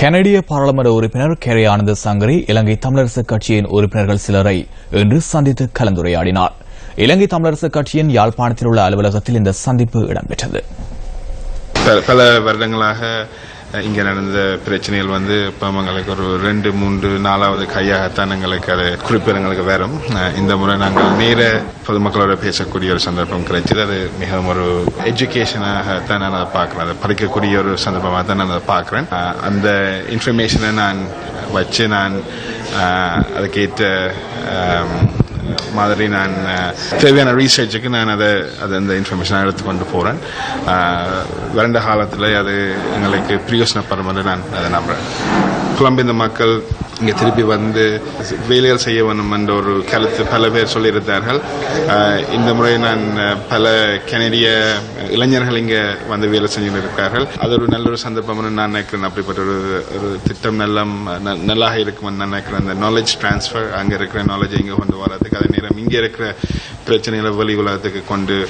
கனடிய பாராளுமன்ற உறுப்பினர் கேரி ஆனந்த சங்கரி இலங்கை தமிழரசு கட்சியின் உறுப்பினர்கள் சிலரை இன்று சந்தித்து கலந்துரையாடினார். இலங்கை தமிழரசு கட்சியின் யாழ்ப்பாணத்தில் உள்ள அலுவலகத்தில் இந்த சந்திப்பு இடம்பெற்றது. பல- வருடங்களாக இங்கே நடந்த பிரச்சனைகள் வந்து இப்போ எங்களுக்கு ஒரு ரெண்டு மூன்று நாலாவது கையாகத்தான் எங்களுக்கு அது குறிப்பிட எங்களுக்கு வரும். இந்த முறை நாங்கள் நேர பொதுமக்களோட பேசக்கூடிய ஒரு சந்தர்ப்பம் கிடைச்சது. அது மிகவும் ஒரு எஜுகேஷனாக தான் நான் அதை பார்க்குறேன். அதை படிக்கக்கூடிய ஒரு சந்தர்ப்பமாக தான் நான் அதை பார்க்குறேன். அந்த இன்ஃபர்மேஷனை நான் வச்சு நான் அதுக்கேற்ற மாதிரி நான் தேவையான ரீசர்ச்சுக்கு நான் அதை அது அந்த இன்ஃபர்மேஷனாக எடுத்து கொண்டு போகிறேன் வறண்ட காலத்தில் அது எங்களுக்கு பிரயோசனப்படும் என்று நான் அதை நம்புகிறேன் புலம்பெயர்ந்த மக்கள் இங்கே திருப்பி வந்து வேலைகள் செய்ய வேண்டும் என்ற ஒரு கருத்து பல பேர் சொல்லியிருந்தார்கள் இந்த முறை நான் பல கனடிய இளைஞர்கள் இங்கே வந்து வேலை செஞ்சுட்டு அது ஒரு நல்ல ஒரு சந்தர்ப்பம்னு நான் நினைக்கிறேன். அப்படிப்பட்ட ஒரு ஒரு திட்டம் நல்ல ந- நல்லாக இருக்கும்னு நான் நினைக்கிறேன். அந்த நாலேஜ் டிரான்ஸ்ஃபர் அங்கே இருக்கிற நாலேஜ் இங்கே கொண்டு வரதுக்கு அதே நேரம் இங்கே இருக்கிற பிரச்சனைகளை வெளி உலகத்துக்கு கொண்டு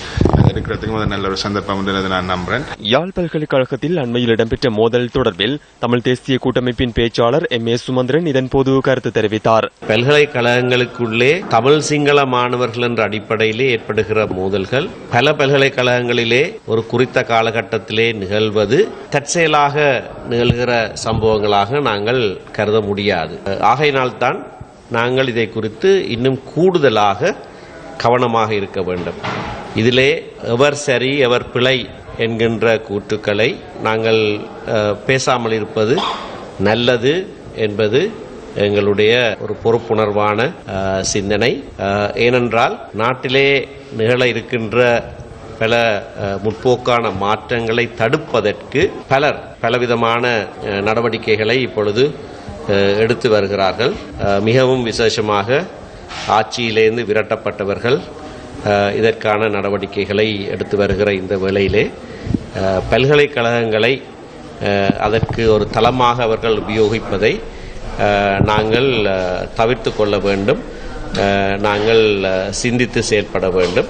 இருக்கிறதுக்கும் அது நல்ல ஒரு சந்தர்ப்பம் என்று நான் நம்புறேன். யாழ் பல்கலைக்கழகத்தில் அண்மையில் இடம்பெற்ற மோதல் தொடர்பில் தமிழ் தேசிய கூட்டமைப்பின் பேச்சாளர் எம். ஏ. சுமந்திரன் இதன்போது கருத்து தெரிவித்தார். பல்கலைக்கழகங்களுக்குள்ளே தமிழ் சிங்கள மாணவர்கள் என்ற அடிப்படையிலே ஏற்படுகிற மோதல்கள் பல பல்கலைக்கழகங்களிலே ஒரு குறித்த காலகட்டத்திலே நிகழ்வது தற்செயலாக நிகழ்கிற சம்பவங்களாக நாங்கள் கருத முடியாது. ஆகையினால்தான் நாங்கள் இதை குறித்து இன்னும் கூடுதலாக கவனமாக இருக்க வேண்டும். இதிலே எவர் சரி எவர் பிழை என்கின்ற கூற்றுக்களை நாங்கள் பேசாமல் இருப்பது நல்லது என்பது எங்களுடைய ஒரு பொறுப்புணர்வான சிந்தனை. ஏனென்றால் நாட்டிலே நிகழ இருக்கின்ற பல முற்போக்கான மாற்றங்களை தடுப்பதற்கு பலர் பலவிதமான நடவடிக்கைகளை இப்பொழுது எடுத்து வருகிறார்கள். மிகவும் விசேஷமாக ஆட்சியிலேருந்து விரட்டப்பட்டவர்கள் இதற்கான நடவடிக்கைகளை எடுத்து வருகிற இந்த வேளையிலே பல்கலைக்கழகங்களை அதற்கு ஒரு தளமாக அவர்கள் உபயோகிப்பதை நாங்கள் தவிர்த்து கொள்ள வேண்டும். நாங்கள் சிந்தித்து செயல்பட வேண்டும்.